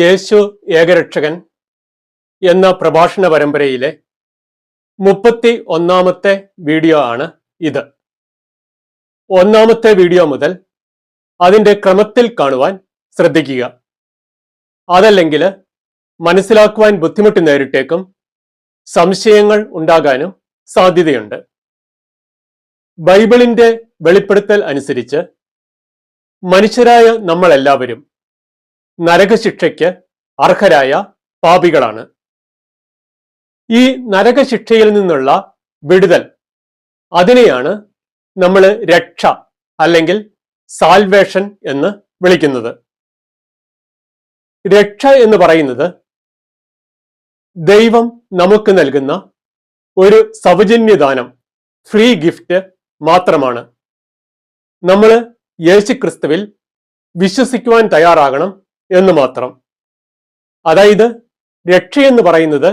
യേശു ഏകരക്ഷകൻ എന്ന പ്രഭാഷണ പരമ്പരയിലെ മുപ്പത്തി ഒന്നാമത്തെ വീഡിയോ ആണ് ഇത്. ഒന്നാമത്തെ വീഡിയോ മുതൽ അതിന്റെ ക്രമത്തിൽ കാണുവാൻ ശ്രദ്ധിക്കുക. അതല്ലെങ്കിൽ മനസ്സിലാക്കുവാൻ ബുദ്ധിമുട്ട് നേരിട്ടേക്കും സംശയങ്ങൾ ഉണ്ടാകാനും സാധ്യതയുണ്ട്. ബൈബിളിന്റെ വെളിപ്പെടുത്തൽ അനുസരിച്ച് മനുഷ്യരായ നമ്മളെല്ലാവരും നരകശിക്ഷയ്ക്ക് അർഹരായ പാപികളാണ്. ഈ നരകശിക്ഷയിൽ നിന്നുള്ള വിടുതൽ അതിനെയാണ് നമ്മൾ രക്ഷ അല്ലെങ്കിൽ സാൽവേഷൻ എന്ന് വിളിക്കുന്നത്. രക്ഷ എന്ന് പറയുന്നത് ദൈവം നമുക്ക് നൽകുന്ന ഒരു സൗജന്യദാനം ഫ്രീ ഗിഫ്റ്റ് മാത്രമാണ്. നമ്മൾ യേശുക്രിസ്തുവിൽ വിശ്വസിക്കുവാൻ തയ്യാറാകണം എന്ന് മാത്രം. അതായത് രക്ഷയെന്ന് പറയുന്നത്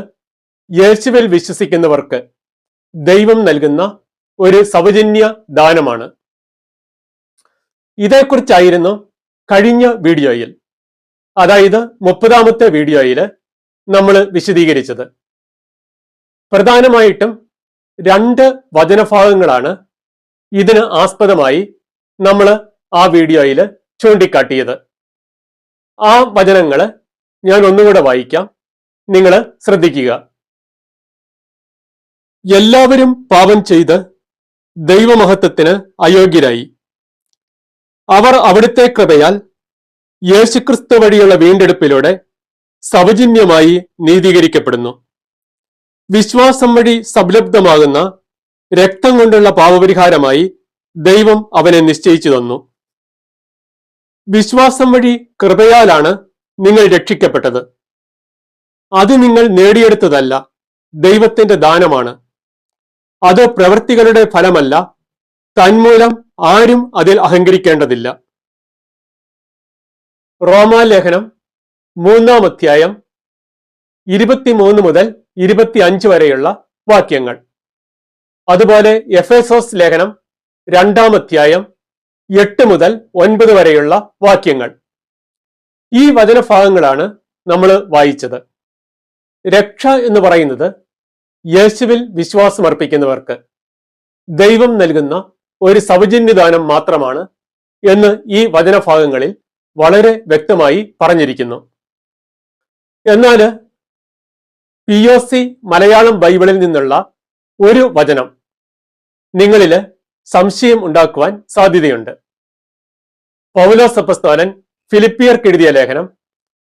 യേശുവിൽ വിശ്വസിക്കുന്നവർക്ക് ദൈവം നൽകുന്ന ഒരു സൗജന്യ ദാനമാണ്. ഇതേക്കുറിച്ചായിരുന്നു കഴിഞ്ഞ വീഡിയോയിൽ അതായത് മുപ്പതാമത്തെ വീഡിയോയിൽ നമ്മൾ വിശദീകരിച്ചത്. പ്രധാനമായിട്ടും രണ്ട് വചനഭാഗങ്ങളാണ് ഇതിന് ആസ്പദമായി നമ്മൾ ആ വീഡിയോയിൽ ചൂണ്ടിക്കാട്ടിയത്. ആ വചനങ്ങൾ ഞാൻ ഒന്നുകൂടെ വായിക്കാം. നിങ്ങൾ ശ്രദ്ധിക്കുക. എല്ലാവരും പാപം ചെയ്ത് ദൈവമഹത്വത്തിന് അയോഗ്യരായി. അവർ അവിടുത്തെ കൃപയാൽ യേശുക്രിസ്തു വഴിയുള്ള വീണ്ടെടുപ്പിലൂടെ സൗജന്യമായി നീതീകരിക്കപ്പെടുന്നു. വിശ്വാസം വഴി സംലബ്ധമാകുന്ന രക്തം കൊണ്ടുള്ള പാപപരിഹാരമായി ദൈവം അവനെ നിശ്ചയിച്ചു തന്നു. വിശ്വാസം വഴി കൃപയാലാണ് നിങ്ങൾ രക്ഷിക്കപ്പെട്ടത്. അത് നിങ്ങൾ നേടിയെടുത്തതല്ല ദൈവത്തിന്റെ ദാനമാണ്. അത് പ്രവൃത്തികളുടെ ഫലമല്ല തന്മൂലം ആരും അതിൽ അഹങ്കരിക്കേണ്ടതില്ല. റോമാലേഖനം മൂന്നാം അധ്യായം ഇരുപത്തിമൂന്ന് മുതൽ ഇരുപത്തി അഞ്ച് വരെയുള്ള വാക്യങ്ങൾ. അതുപോലെ എഫ് എഫേസോസ് ലേഖനം രണ്ടാം അധ്യായം എട്ട് മുതൽ ഒൻപത് വരെയുള്ള വാക്യങ്ങൾ. ഈ വചനഭാഗങ്ങളാണ് നമ്മൾ വായിച്ചത്. രക്ഷ എന്ന് പറയുന്നത് യേശുവിൽ വിശ്വാസമർപ്പിക്കുന്നവർക്ക് ദൈവം നൽകുന്ന ഒരു സൗജന്യദാനം മാത്രമാണ് എന്ന് ഈ വചനഭാഗങ്ങളിൽ വളരെ വ്യക്തമായി പറഞ്ഞിരിക്കുന്നു. എന്നാൽ പി ഒ സി മലയാളം ബൈബിളിൽ നിന്നുള്ള ഒരു വചനം നിങ്ങളിൽ സംശയം ഉണ്ടാക്കുവാൻ സാധ്യതയുണ്ട്. പൗലോസ് അപ്പസ്തോലൻ ഫിലിപ്പിയർക്ക് എഴുതിയ ലേഖനം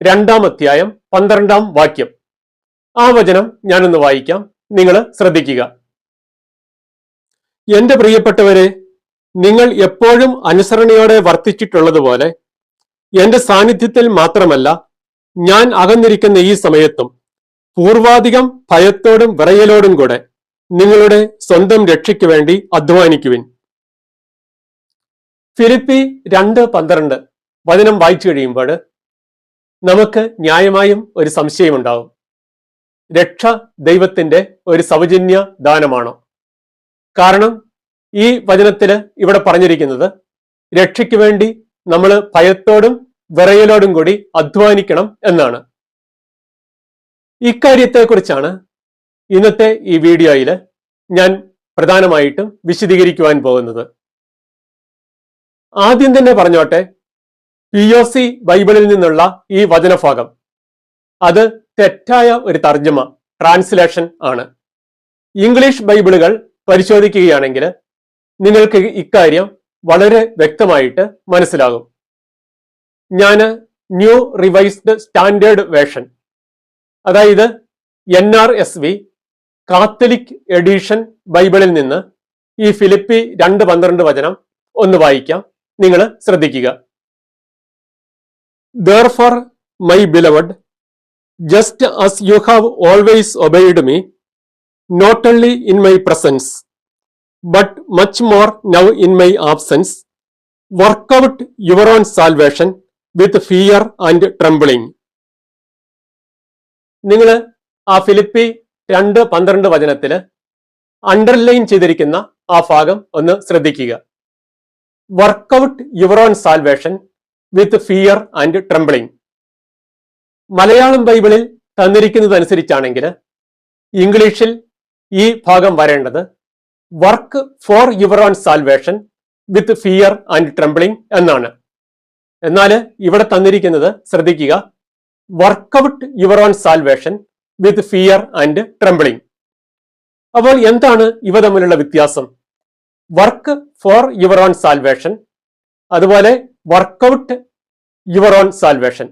രണ്ടാം അധ്യായം പന്ത്രണ്ടാം വാക്യം. ആ വചനം ഞാനൊന്ന് വായിക്കാം. നിങ്ങൾ ശ്രദ്ധിക്കുക. എന്റെ പ്രിയപ്പെട്ടവരെ നിങ്ങൾ എപ്പോഴും അനുസരണയോടെ വർത്തിച്ചിട്ടുള്ളതുപോലെ എന്റെ സാന്നിധ്യത്തിൽ മാത്രമല്ല ഞാൻ അകന്നിരിക്കുന്ന ഈ സമയത്തും പൂർവാധികം ഭയത്തോടും വിറയലോടും കൂടെ നിങ്ങളുടെ സ്വന്തം രക്ഷയ്ക്ക് വേണ്ടി അധ്വാനിക്കുവിൻ. ഫിലിപ്പി രണ്ട് പന്ത്രണ്ട് വചനം വായിച്ചു കഴിയുമ്പോൾ നമുക്ക് ന്യായമായും ഒരു സംശയമുണ്ടാവും. രക്ഷ ദൈവത്തിന്റെ ഒരു സൗജന്യ ദാനമാണോ? കാരണം ഈ വചനത്തിൽ ഇവിടെ പറഞ്ഞിരിക്കുന്നത് രക്ഷയ്ക്ക് വേണ്ടി നമ്മൾ ഭയത്തോടും വിറയലോടും കൂടി അധ്വാനിക്കണം എന്നാണ്. ഇക്കാര്യത്തെക്കുറിച്ചാണ് ഇന്നത്തെ ഈ വീഡിയോയിൽ ഞാൻ പ്രധാനമായിട്ടും വിശദീകരിക്കുവാൻ പോകുന്നത്. ആദ്യം തന്നെ പറഞ്ഞോട്ടെ പി ഒ സി ബൈബിളിൽ നിന്നുള്ള ഈ വചനഭാഗം അത് തെറ്റായ ഒരു തർജമ ട്രാൻസ്ലേഷൻ ആണ്. ഇംഗ്ലീഷ് ബൈബിളുകൾ പരിശോധിക്കുകയാണെങ്കിൽ നിങ്ങൾക്ക് ഇക്കാര്യം വളരെ വ്യക്തമായിട്ട് മനസ്സിലാകും. ഞാൻ ന്യൂ റിവൈസ്ഡ് സ്റ്റാൻഡേർഡ് വേഷൻ അതായത് N R S V Catholic edition ബൈബിളിൽ നിന്ന് ഈ ഫിലിപ്പി രണ്ട് പന്ത്രണ്ട് വചനം ഒന്ന് വായിക്കാം. നിങ്ങൾ ശ്രദ്ധിക്കുക. Therefore my beloved just as you have always obeyed me not only in my presence but much more now in my absence work out your own salvation with fear and trembling നിങ്ങൾ ആ Philippi രണ്ട് പന്ത്രണ്ട് വചനത്തിൽ underline ചെയ്തിരിക്കുന്ന ആ ഭാഗം ഒന്ന് ശ്രദ്ധിക്കുക. Work out your own salvation with fear and trembling Malayalam ബൈബിളിൽ തന്നിരിക്കുന്നത് അനുസരിച്ചാണെങ്കിൽ ഇംഗ്ലീഷിൽ ഈ ഭാഗം വരേണ്ടത് work for your own salvation with fear and trembling എന്നാണ്. എന്നാൽ ഇവിടെ തന്നിരിക്കുന്നത് ശ്രദ്ധിക്കുക. Work out your own salvation with fear and trembling അപ്പോൾ എന്താണ് ഇവ തമ്മിലുള്ള വ്യത്യാസം? Work for your own salvation അതുപോലെ work out your own salvation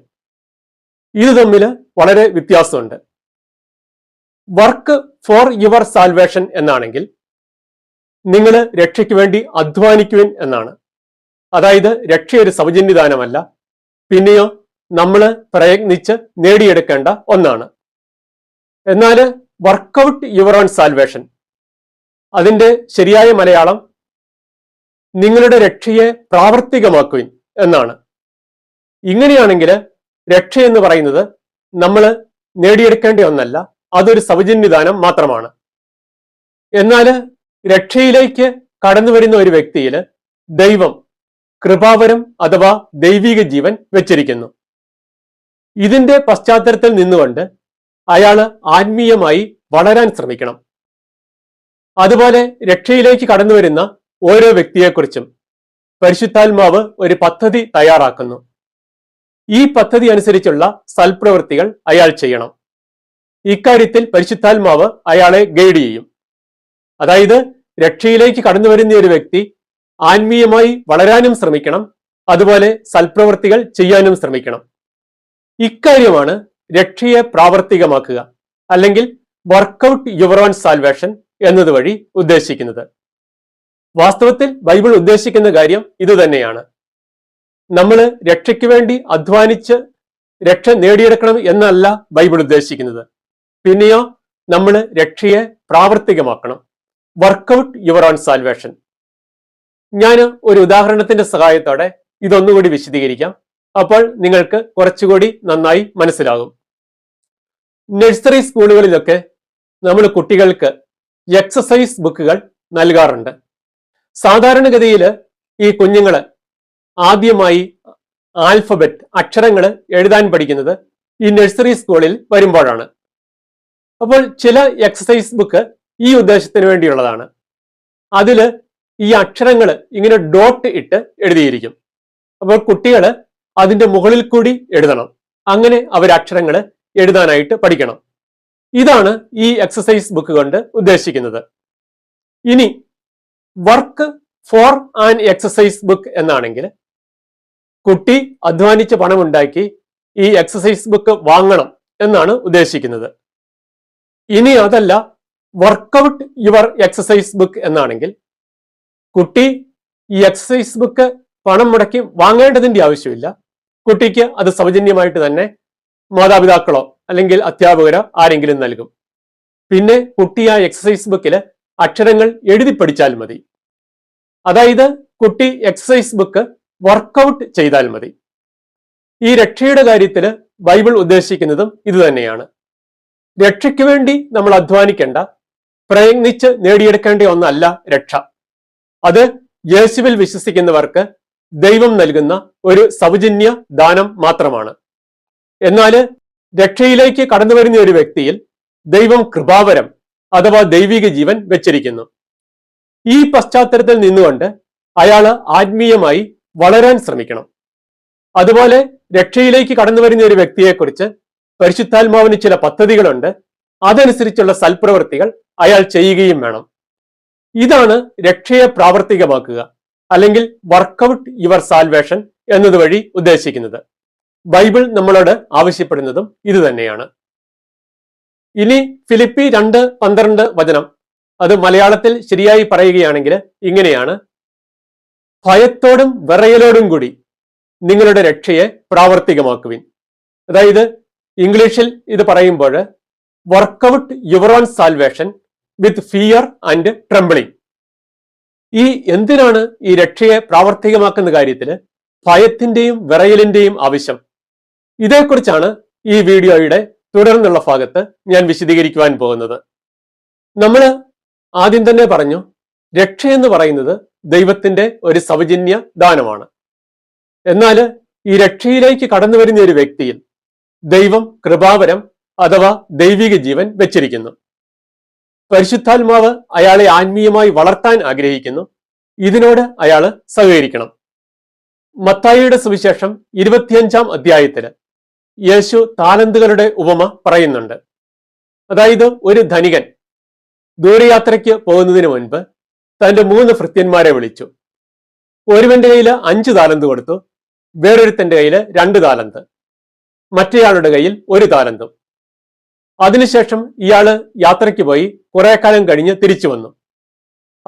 ഇത് തമ്മിൽ വളരെ വ്യത്യാസമുണ്ട്. വർക്ക് ഫോർ യുവർ സാൽവേഷൻ എന്നാണെങ്കിൽ നിങ്ങൾ രക്ഷയ്ക്ക് വേണ്ടി അധ്വാനിക്കുവിൻ എന്നാണ്. അതായത് രക്ഷ ഒരു സൗജന്യദാനമല്ല പിന്നെയോ നമ്മൾ പ്രയത്നിച്ച് നേടിയെടുക്കേണ്ട ഒന്നാണ്. എന്നാൽ വർക്കൗട്ട് യുവർ ഓൺ സാൽവേഷൻ അതിന്റെ ശരിയായ മലയാളം നിങ്ങളുടെ രക്ഷയെ പ്രാവർത്തികമാക്കുവിൻ എന്നാണ്. ഇങ്ങനെയാണെങ്കിൽ രക്ഷ എന്ന് പറയുന്നത് നമ്മൾ നേടിയെടുക്കേണ്ട ഒന്നല്ല അതൊരു സൗജന്യദാനം മാത്രമാണ്. എന്നാൽ രക്ഷയിലേക്ക് കടന്നു വരുന്ന ഒരു വ്യക്തിയിൽ ദൈവം കൃപാവരം അഥവാ ദൈവിക ജീവൻ വെച്ചിരിക്കുന്നു. ഇതിന്റെ പശ്ചാത്തലത്തിൽ നിന്നുകൊണ്ട് അയാൾ ആത്മീയമായി വളരാൻ ശ്രമിക്കണം. അതുപോലെ രക്ഷയിലേക്ക് കടന്നു വരുന്ന ഓരോ വ്യക്തിയെക്കുറിച്ചും പരിശുദ്ധാത്മാവ് ഒരു പദ്ധതി തയ്യാറാക്കുന്നു. ഈ പദ്ധതി അനുസരിച്ചുള്ള സൽപ്രവൃത്തികൾ അയാൾ ചെയ്യണം. ഇക്കാര്യത്തിൽ പരിശുദ്ധാത്മാവ് അയാളെ ഗൈഡ് ചെയ്യും. അതായത് രക്ഷയിലേക്ക് കടന്നു വരുന്ന ഒരു വ്യക്തി ആത്മീയമായി വളരാനും ശ്രമിക്കണം അതുപോലെ സൽപ്രവൃത്തികൾ ചെയ്യാനും ശ്രമിക്കണം. ഇക്കാര്യമാണ് രക്ഷയെ പ്രാവർത്തികമാക്കുക അല്ലെങ്കിൽ work out your own salvation എന്നതുവഴി ഉദ്ദേശിക്കുന്നത്. വാസ്തവത്തിൽ ബൈബിൾ ഉദ്ദേശിക്കുന്ന കാര്യം ഇതുതന്നെയാണ്. നമ്മൾ രക്ഷയ്ക്ക് വേണ്ടി അധ്വാനിച്ച് രക്ഷ നേടിയെടുക്കണം എന്നല്ല ബൈബിൾ ഉദ്ദേശിക്കുന്നത്. പിന്നെയോ നമ്മൾ രക്ഷയെ പ്രാവർത്തികമാക്കണം. Work out your own salvation ഞാൻ ഒരു ഉദാഹരണത്തിന്റെ സഹായത്തോടെ ഇതൊന്നുകൂടി വിശദീകരിക്കാം. അപ്പോൾ നിങ്ങൾക്ക് കുറച്ചുകൂടി നന്നായി മനസ്സിലാകും. നഴ്സറി സ്കൂളുകളിലൊക്കെ നമ്മൾ കുട്ടികൾക്ക് എക്സസൈസ് ബുക്കുകൾ നൽകാറുണ്ട്. സാധാരണഗതിയിൽ ഈ കുഞ്ഞുങ്ങൾ ആദ്യമായി ആൽഫബറ്റ് അക്ഷരങ്ങൾ എഴുതാൻ പഠിക്കുന്നത് ഈ നഴ്സറി സ്കൂളിൽ വരുമ്പോഴാണ്. അപ്പോൾ ചില എക്സസൈസ് ബുക്ക് ഈ ഉദ്ദേശത്തിന് വേണ്ടിയുള്ളതാണ്. അതിൽ ഈ അക്ഷരങ്ങൾ ഇങ്ങനെ ഡോട്ട് ഇട്ട് എഴുതിയിരിക്കും. അപ്പോൾ കുട്ടികൾ അതിന്റെ മുകളിൽ കൂടി എഴുതണം. അങ്ങനെ അവർ അക്ഷരങ്ങൾ എഴുതാനായിട്ട് പഠിക്കണം. ഇതാണ് ഈ എക്സസൈസ് ബുക്ക് കൊണ്ട് ഉദ്ദേശിക്കുന്നത്. ഇനി work for an exercise book എന്നാണെങ്കിൽ കുട്ടി അധ്വാനിച്ച് പണമുണ്ടാക്കി ഈ എക്സസൈസ് ബുക്ക് വാങ്ങണം എന്നാണ് ഉദ്ദേശിക്കുന്നത്. ഇനി അതല്ല വർക്കൗട്ട് യുവർ എക്സസൈസ് ബുക്ക് എന്നാണെങ്കിൽ കുട്ടി ഈ എക്സസൈസ് ബുക്ക് പണം മുടക്കി വാങ്ങേണ്ടതിന്റെ ആവശ്യമില്ല. കുട്ടിക്ക് അത് സൗജന്യമായിട്ട് തന്നെ മാതാപിതാക്കളോ അല്ലെങ്കിൽ അധ്യാപകരോ ആരെങ്കിലും നൽകും. പിന്നെ കുട്ടി ആ എക്സസൈസ് ബുക്കിൽ അക്ഷരങ്ങൾ എഴുതി പഠിച്ചാൽ മതി. അതായത് കുട്ടി എക്സസൈസ് ബുക്ക് വർക്കൗട്ട് ചെയ്താൽ മതി. ഈ രക്ഷയുടെ കാര്യത്തിൽ ബൈബിൾ ഉദ്ദേശിക്കുന്നതും ഇതുതന്നെയാണ് രക്ഷയ്ക്ക് വേണ്ടി നമ്മൾ അധ്വാനിക്കേണ്ട പ്രയത്നിച്ച് നേടിയെടുക്കേണ്ട ഒന്നല്ല രക്ഷ. അത് യേശുവിൽ വിശ്വസിക്കുന്നവർക്ക് ദൈവം നൽകുന്ന ഒരു സൗജന്യ ദാനം മാത്രമാണ്. എന്നാൽ രക്ഷയിലേക്ക് കടന്നു വരുന്ന ഒരു വ്യക്തിയിൽ ദൈവം കൃപാവരം അഥവാ ദൈവിക ജീവൻ വെച്ചിരിക്കുന്നു. ഈ പശ്ചാത്തലത്തിൽ നിന്നുകൊണ്ട് അയാൾ ആത്മീയമായി വളരാൻ ശ്രമിക്കണം. അതുപോലെ രക്ഷയിലേക്ക് കടന്നു വരുന്ന ഒരു വ്യക്തിയെക്കുറിച്ച് പരിശുദ്ധാത്മാവിന് ചില പദ്ധതികളുണ്ട്. അതനുസരിച്ചുള്ള സൽപ്രവൃത്തികൾ അയാൾ ചെയ്യുകയും വേണം. ഇതാണ് രക്ഷയെ പ്രാവർത്തികമാക്കുക അല്ലെങ്കിൽ വർക്കൗട്ട് യുവർ സാൽവേഷൻ എന്നതുവഴി ഉദ്ദേശിക്കുന്നത്. ബൈബിൾ നമ്മളോട് ആവശ്യപ്പെടുന്നതും ഇത് തന്നെയാണ്. ഇനി ഫിലിപ്പി രണ്ട് പന്ത്രണ്ട് വചനം. അത് മലയാളത്തിൽ ശരിയായി പറയുകയാണെങ്കിൽ ഇങ്ങനെയാണ്. ഭയത്തോടും വിറയലോടും കൂടി നിങ്ങളുടെ രക്ഷയെ പ്രാവർത്തികമാക്കുവിൻ. അതായത് ഇംഗ്ലീഷിൽ ഇത് പറയുമ്പോൾ work out your own salvation with fear and trembling ഈ എന്തിനാണ് ഈ രക്ഷയെ പ്രാവർത്തികമാക്കുന്ന കാര്യത്തിൽ ഭയത്തിന്റെയും വിറയലിന്റെയും ആവശ്യം? ഇതേക്കുറിച്ചാണ് ഈ വീഡിയോയുടെ തുടർന്നുള്ള ഭാഗത്ത് ഞാൻ വിശദീകരിക്കുവാൻ പോകുന്നത്. നമ്മൾ ആദ്യം തന്നെ പറഞ്ഞു രക്ഷ എന്ന് പറയുന്നത് ദൈവത്തിന്റെ ഒരു സൗജന്യ ദാനമാണ്. എന്നാൽ ഈ രക്ഷയിലേക്ക് കടന്നു വരുന്ന ഒരു വ്യക്തിയിൽ ദൈവം കൃപാവരം അഥവാ ദൈവിക ജീവൻ വെച്ചിരിക്കുന്നു. പരിശുദ്ധാത്മാവ് അയാളെ ആത്മീയമായി വളർത്താൻ ആഗ്രഹിക്കുന്നു. ഇതിനോട് അയാൾ സഹകരിക്കണം. മത്തായിയുടെ സുവിശേഷം ഇരുപത്തിയഞ്ചാം അധ്യായത്തിൽ യേശു താലന്തുകളുടെ ഉപമ പറയുന്നുണ്ട്. അതായത് ഒരു ധനികൻ ദൂരയാത്രയ്ക്ക് പോകുന്നതിന് മുൻപ് തന്റെ മൂന്ന് ഭൃത്യന്മാരെ വിളിച്ചു. ഒരുവന്റെ കയ്യിൽ അഞ്ച് താലന്ത് കൊടുത്തു വേറൊരുത്തന്റെ കയ്യിൽ രണ്ട് താലന്ത് മറ്റേയാളുടെ കയ്യിൽ ഒരു താലന്തും. അതിനുശേഷം ഇയാൾ യാത്രയ്ക്ക് പോയി കുറെ കാലം കഴിഞ്ഞ് തിരിച്ചു വന്നു.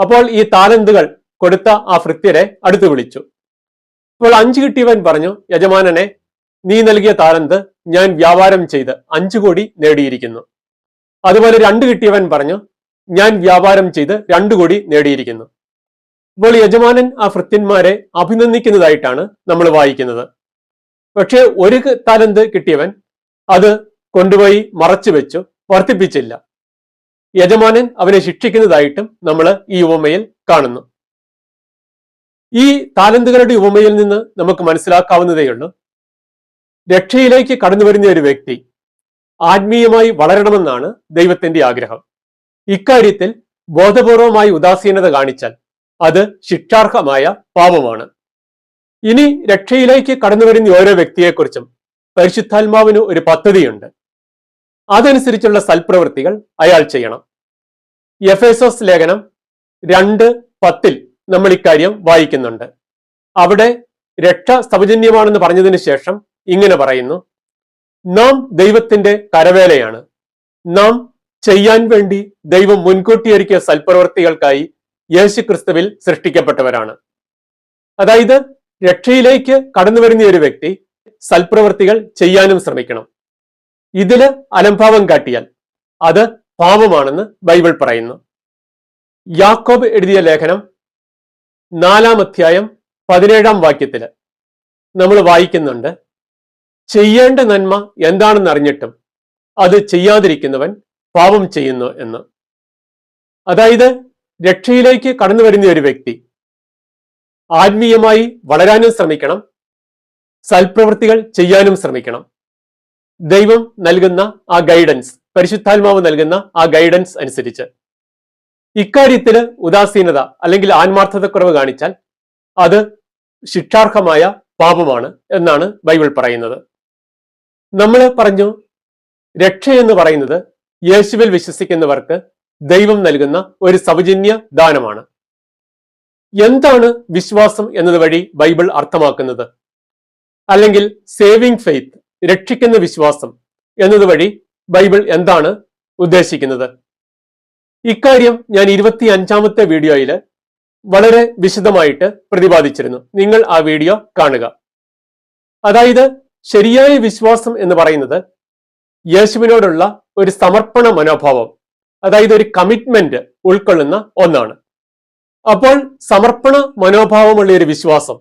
അപ്പോൾ ഈ താലന്തുകൾ കൊടുത്ത ആ ഭൃത്യരെ അടുത്തു വിളിച്ചു. അപ്പോൾ അഞ്ച് കിട്ടിയവൻ പറഞ്ഞു യജമാനനെ നീ നൽകിയ താലന്ത് ഞാൻ വ്യാപാരം ചെയ്ത് അഞ്ചു കോടി നേടിയിരിക്കുന്നു. അതുപോലെ രണ്ട് കിട്ടിയവൻ പറഞ്ഞു ഞാൻ വ്യാപാരം ചെയ്ത് രണ്ടു കോടി നേടിയിരിക്കുന്നു. ഇപ്പോൾ യജമാനൻ ആ ഭൃത്യന്മാരെ അഭിനന്ദിക്കുന്നതായിട്ടാണ് നമ്മൾ വായിക്കുന്നത്. പക്ഷേ ഒരു താലന്ത് കിട്ടിയവൻ അത് കൊണ്ടുപോയി മറച്ചു വെച്ചു വർദ്ധിപ്പിച്ചില്ല. യജമാനൻ അവനെ ശിക്ഷിക്കുന്നതായിട്ടും നമ്മൾ ഈ ഉപമയിൽ കാണുന്നു. ഈ താലന്തുകളുടെ ഉപമയിൽ നിന്ന് നമുക്ക് മനസ്സിലാക്കാവുന്നതേയുള്ളൂ രക്ഷയിലേക്ക് കടന്നു വരുന്ന ഒരു വ്യക്തി ആത്മീയമായി വളരണമെന്നാണ് ദൈവത്തിന്റെ ആഗ്രഹം. ഇക്കാര്യത്തിൽ ബോധപൂർവമായി ഉദാസീനത കാണിച്ചാൽ അത് ശിക്ഷാർഹമായ പാപമാണ്. ഇനി രക്ഷയിലേക്ക് കടന്നു വരുന്ന ഓരോ വ്യക്തിയെക്കുറിച്ചും പരിശുദ്ധാത്മാവിന് ഒരു പദ്ധതിയുണ്ട്. അതനുസരിച്ചുള്ള സൽപ്രവൃത്തികൾ അയാൾ ചെയ്യണം. എഫേസോസ് ലേഖനം രണ്ട് പത്തിൽ നമ്മൾ ഇക്കാര്യം വായിക്കുന്നുണ്ട്. അവിടെ രക്ഷ സൗജന്യമാണെന്ന് പറഞ്ഞതിന് ശേഷം ഇങ്ങനെ പറയുന്നു. നാം ദൈവത്തിന്റെ കരവേലയാണ്. നാം ചെയ്യാൻ വേണ്ടി ദൈവം മുൻകൂട്ടി ഒരുക്കിയ സൽപ്രവർത്തികൾക്കായി യേശു ക്രിസ്തുവിൽ സൃഷ്ടിക്കപ്പെട്ടവരാണ്. അതായത് രക്ഷയിലേക്ക് കടന്നു വരുന്ന ഒരു വ്യക്തി സൽപ്രവർത്തികൾ ചെയ്യാനും ശ്രമിക്കണം. ഇതിൽ അലംഭാവം കാട്ടിയാൽ അത് പാപമാണെന്ന് ബൈബിൾ പറയുന്നു. യാക്കോബ് എഴുതിയ ലേഖനം നാലാം അധ്യായം പതിനേഴാം വാക്യത്തിൽ നമ്മൾ വായിക്കുന്നുണ്ട്. ചെയ്യേണ്ട നന്മ എന്താണെന്ന് അറിഞ്ഞിട്ടും അത് ചെയ്യാതിരിക്കുന്നവൻ പാപം ചെയ്യുന്നു എന്ന്. അതായത് രക്ഷയിലേക്ക് കടന്നു വരുന്ന ഒരു വ്യക്തി ആത്മീയമായി വളരാനും ശ്രമിക്കണം സൽപ്രവൃത്തികൾ ചെയ്യാനും ശ്രമിക്കണം. ദൈവം നൽകുന്ന ആ ഗൈഡൻസ് പരിശുദ്ധാത്മാവ് നൽകുന്ന ആ ഗൈഡൻസ് അനുസരിച്ച്. ഇക്കാര്യത്തിൽ ഉദാസീനത അല്ലെങ്കിൽ ആത്മാർത്ഥതക്കുറവ് കാണിച്ചാൽ അത് ശിക്ഷാർഹമായ പാപമാണ് എന്നാണ് ബൈബിൾ പറയുന്നത്. നമ്മൾ പറഞ്ഞു രക്ഷ എന്ന് പറയുന്നത് യേശുവിൽ വിശ്വസിക്കുന്നവർക്ക് ദൈവം നൽകുന്ന ഒരു സൗജന്യ ദാനമാണ്. എന്താണ് വിശ്വാസം എന്നത് വഴി ബൈബിൾ അർത്ഥമാക്കുന്നത്? അല്ലെങ്കിൽ സേവിംഗ് ഫെയ്ത്ത് രക്ഷിക്കുന്ന വിശ്വാസം എന്നത് വഴി ബൈബിൾ എന്താണ് ഉദ്ദേശിക്കുന്നത്? ഇക്കാര്യം ഞാൻ ഇരുപത്തി അഞ്ചാമത്തെ വീഡിയോയിൽ വളരെ വിശദമായിട്ട് പ്രതിപാദിച്ചിരുന്നു. നിങ്ങൾ ആ വീഡിയോ കാണുക. അതായത് ശരിയായ വിശ്വാസം എന്ന് പറയുന്നത് യേശുവിനോടുള്ള ഒരു സമർപ്പണ മനോഭാവം അതായത് ഒരു കമ്മിറ്റ്മെന്റ് ഉൾക്കൊള്ളുന്ന ഒന്നാണ്. അപ്പോൾ സമർപ്പണ മനോഭാവമുള്ള ഒരു വിശ്വാസം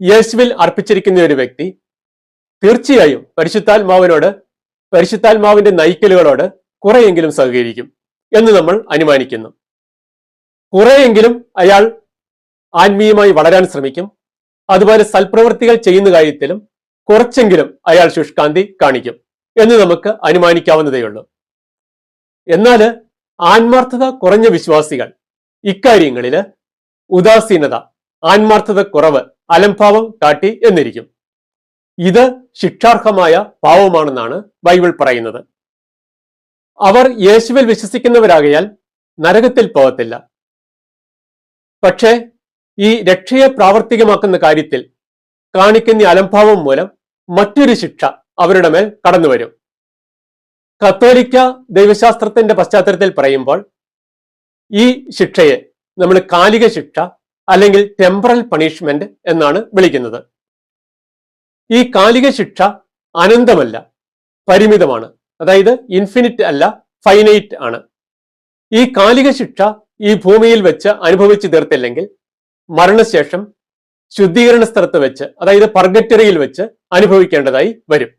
യേശുവിൽ അർപ്പിച്ചിരിക്കുന്ന ഒരു വ്യക്തി തീർച്ചയായും പരിശുദ്ധാത്മാവിനോട് പരിശുദ്ധാത്മാവിന്റെ നയിക്കലുകളോട് കുറെയെങ്കിലും സഹകരിക്കും എന്ന് നമ്മൾ അനുമാനിക്കുന്നു. കുറെയെങ്കിലും അയാൾ ആത്മീയമായി വളരാൻ ശ്രമിക്കും. അതുപോലെ സൽപ്രവൃത്തികൾ ചെയ്യുന്ന കാര്യത്തിലും കുറച്ചെങ്കിലും അയാൾ ശുഷ്കാന്തി കാണിക്കും എന്ന് നമുക്ക് അനുമാനിക്കാവുന്നതേയുള്ളൂ. എന്നാൽ ആത്മാർത്ഥത കുറഞ്ഞ വിശ്വാസികൾ ഇക്കാര്യങ്ങളിൽ ഉദാസീനത ആത്മാർത്ഥത കുറവ് അലംഭാവം കാട്ടി എന്നിരിക്കും. ഇത് ശിക്ഷാർഹമായ പാവമാണെന്നാണ് ബൈബിൾ പറയുന്നത്. അവർ യേശുവിൽ വിശ്വസിക്കുന്നവരാകയാൽ നരകത്തിൽ പോകത്തില്ല. പക്ഷേ ഈ രക്ഷയെ പ്രാവർത്തികമാക്കുന്ന കാര്യത്തിൽ കാണിക്കുന്ന അലംഭാവം മൂലം മറ്റൊരു ശിക്ഷ അവരുടെ മേൽ കടന്നു വരും. കത്തോലിക്ക ദൈവശാസ്ത്രത്തിന്റെ പശ്ചാത്തലത്തിൽ പറയുമ്പോൾ ഈ ശിക്ഷയെ നമ്മൾ കാലിക ശിക്ഷ അല്ലെങ്കിൽ ടെമ്പറൽ പണിഷ്മെന്റ് എന്നാണ് വിളിക്കുന്നത്. ഈ കാലിക ശിക്ഷ അനന്തമല്ല പരിമിതമാണ്. അതായത് ഇൻഫിനിറ്റ് അല്ല ഫൈനൈറ്റ് ആണ്. ഈ കാലിക ശിക്ഷ ഈ ഭൂമിയിൽ വെച്ച് അനുഭവിച്ചു തീർത്തില്ലെങ്കിൽ മരണശേഷം ശുദ്ധീകരണ സ്ഥലത്ത് വെച്ച് അതായത് പർഗറ്ററിയിൽ വെച്ച് അനുഭവിക്കേണ്ടതായി വരും.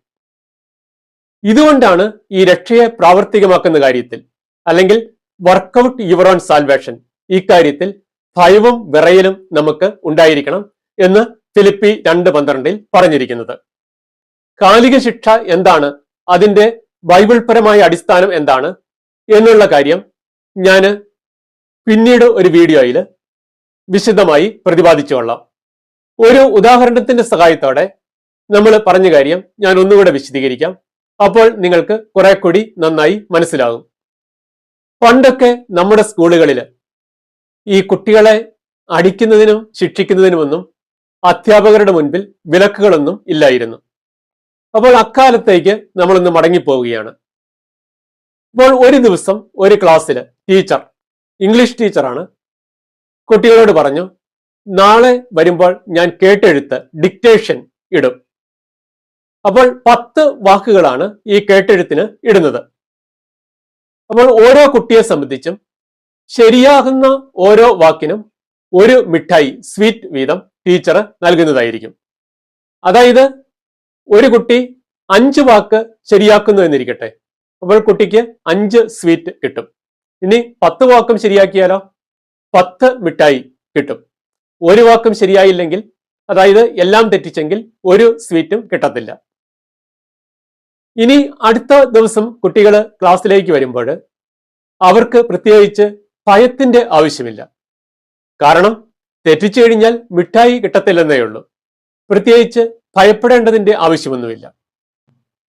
ഇതുകൊണ്ടാണ് ഈ രക്ഷയെ പ്രാവർത്തികമാക്കുന്ന കാര്യത്തിൽ അല്ലെങ്കിൽ വർക്കൗട്ട് യുവർ ഓൺ സാൽവേഷൻ ഈ കാര്യത്തിൽ ഭയവും വിറയലും നമുക്ക് ഉണ്ടായിരിക്കണം എന്ന് ഫിലിപ്പി രണ്ട് പന്ത്രണ്ടിൽ പറഞ്ഞിരിക്കുന്നത്. കാലിക ശിക്ഷ എന്താണ്? അതിന്റെ ബൈബിൾ പരമായ അടിസ്ഥാനം എന്താണ്? എന്നുള്ള കാര്യം ഞാൻ പിന്നീട് ഒരു വീഡിയോയിൽ വിശദമായി പ്രതിപാദിച്ചുകൊള്ളാം ഒരു ഉദാഹരണത്തിന്റെ സഹായത്തോടെ നമ്മൾ പറഞ്ഞ കാര്യം ഞാൻ ഒന്നുകൂടെ വിശദീകരിക്കാം. അപ്പോൾ നിങ്ങൾക്ക് കുറെ കൂടി നന്നായി മനസ്സിലാകും. പണ്ടൊക്കെ നമ്മുടെ സ്കൂളുകളിൽ ഈ കുട്ടികളെ അടിക്കുന്നതിനും ശിക്ഷിക്കുന്നതിനുമൊന്നും അധ്യാപകരുടെ മുൻപിൽ വിലക്കുകളൊന്നും ഇല്ലായിരുന്നു. അപ്പോൾ അക്കാലത്തേക്ക് നമ്മളൊന്ന് മടങ്ങിപ്പോവുകയാണ്. അപ്പോൾ ഒരു ദിവസം ഒരു ക്ലാസ്സിൽ ടീച്ചർ ഇംഗ്ലീഷ് ടീച്ചറാണ് കുട്ടികളോട് പറഞ്ഞു നാളെ വരുമ്പോൾ ഞാൻ കേട്ടെഴുത്ത് ഡിക്റ്റേഷൻ ഇടും. അപ്പോൾ പത്ത് വാക്കുകളാണ് ഈ കേട്ടെഴുത്തിന് ഇടുന്നത്. അപ്പോൾ ഓരോ കുട്ടിയെ സംബന്ധിച്ചും ശരിയാകുന്ന ഓരോ വാക്കിനും ഒരു മിഠായി സ്വീറ്റ് വീതം ടീച്ചർ നൽകുന്നതായിരിക്കും. അതായത് ഒരു കുട്ടി അഞ്ച് വാക്ക് ശരിയാക്കുന്നു എന്നിരിക്കട്ടെ അപ്പോൾ കുട്ടിക്ക് അഞ്ച് സ്വീറ്റ് കിട്ടും. ഇനി പത്ത് വാക്കും ശരിയാക്കിയാലോ? പത്ത് മിഠായി കിട്ടും. ഒരു വാക്കും ശരിയായില്ലെങ്കിൽ അതായത് എല്ലാം തെറ്റിച്ചെങ്കിൽ ഒരു സ്വീറ്റും കിട്ടത്തില്ല. ഇനി അടുത്ത ദിവസം കുട്ടികൾ ക്ലാസ്സിലേക്ക് വരുമ്പോൾ അവർക്ക് പ്രത്യേകിച്ച് ഭയത്തിന്റെ ആവശ്യമില്ല. കാരണം തെറ്റിച്ചു കഴിഞ്ഞാൽ മിഠായി കിട്ടത്തില്ലെന്നേ ഉള്ളൂ. പ്രത്യേകിച്ച് ഭയപ്പെടേണ്ടതിന്റെ ആവശ്യമൊന്നുമില്ല.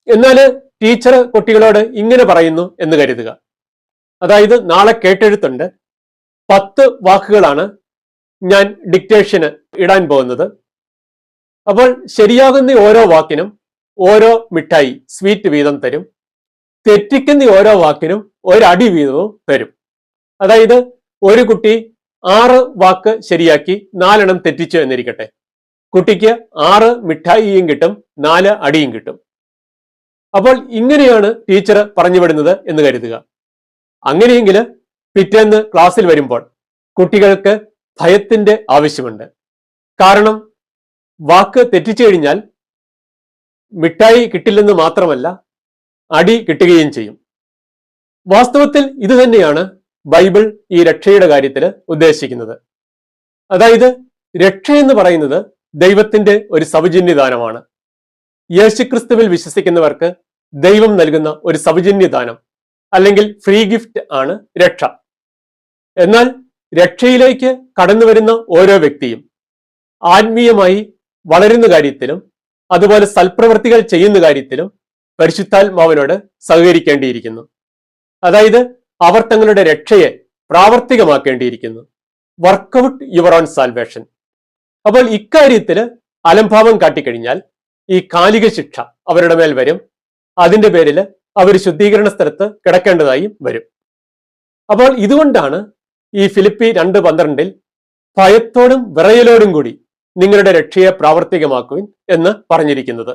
എന്നാൽ ടീച്ചർ കുട്ടികളോട് ഇങ്ങനെ പറയുന്നു എന്ന് കരുതുക. അതായത് നാളെ കേട്ടെഴുത്തുണ്ട്. പത്ത് വാക്കുകളാണ് ഞാൻ ഡിക്റ്റേഷന് ഇടാൻ പോകുന്നത്. അപ്പോൾ ശരിയാകുന്ന ഓരോ വാക്കിനും ഓരോ മിഠായി സ്വീറ്റ് വീതം തരും. തെറ്റിക്കുന്ന ഓരോ വാക്കിനും ഒരടി വീതവും തരും. അതായത് ഒരു കുട്ടി ആറ് വാക്ക് ശരിയാക്കി നാലെണ്ണം തെറ്റിച്ചു എന്നിരിക്കട്ടെ. കുട്ടിക്ക് ആറ് മിഠായിയും കിട്ടും നാല് അടിയും കിട്ടും. അപ്പോൾ ഇങ്ങനെയാണ് ടീച്ചർ പറഞ്ഞു വിടുന്നത് എന്ന് കരുതുക. അങ്ങനെയെങ്കിൽ പിറ്റേന്ന് ക്ലാസ്സിൽ വരുമ്പോൾ കുട്ടികൾക്ക് ഭയത്തിന്റെ ആവശ്യമുണ്ട്. കാരണം വാക്ക് തെറ്റിച്ചു കഴിഞ്ഞാൽ മിഠായി കിട്ടില്ലെന്ന് മാത്രമല്ല അടി കിട്ടുകയും ചെയ്യും. വാസ്തവത്തിൽ ഇത് തന്നെയാണ് ബൈബിൾ ഈ രക്ഷയുടെ കാര്യത്തിൽ ഉദ്ദേശിക്കുന്നത്. അതായത് രക്ഷ എന്ന് പറയുന്നത് ദൈവത്തിന്റെ ഒരു സൗജന്യദാനമാണ്. യേശുക്രിസ്തുവിൽ വിശ്വസിക്കുന്നവർക്ക് ദൈവം നൽകുന്ന ഒരു സൗജന്യദാനം അല്ലെങ്കിൽ ഫ്രീ ഗിഫ്റ്റ് ആണ് രക്ഷ. എന്നാൽ രക്ഷയിലേക്ക് കടന്നു വരുന്ന ഓരോ വ്യക്തിയും ആത്മീയമായി വളരുന്ന കാര്യത്തിലും അതുപോലെ സൽപ്രവൃത്തികൾ ചെയ്യുന്ന കാര്യത്തിലും പരിശുദ്ധാത്മാവിനോട് സഹകരിക്കേണ്ടിയിരിക്കുന്നു. അതായത് അവർ തങ്ങളുടെ രക്ഷയെ പ്രാവർത്തികമാക്കേണ്ടിയിരിക്കുന്നു. Work out your own salvation. അപ്പോൾ ഇക്കാര്യത്തിൽ അലംഭാവം കാട്ടിക്കഴിഞ്ഞാൽ ഈ കാലിക ശിക്ഷ അവരുടെ മേൽ വരും. അതിന്റെ പേരിൽ അവർ ശുദ്ധീകരണ സ്ഥലത്ത് കിടക്കേണ്ടതായും വരും. അപ്പോൾ ഇതുകൊണ്ടാണ് ഈ ഫിലിപ്പി രണ്ട് പന്ത്രണ്ടിൽ ഭയത്തോടും വിറയലോടും കൂടി നിങ്ങളുടെ രക്ഷയെ പ്രാവർത്തികമാക്കുവിൻ എന്ന് പറഞ്ഞിരിക്കുന്നത്.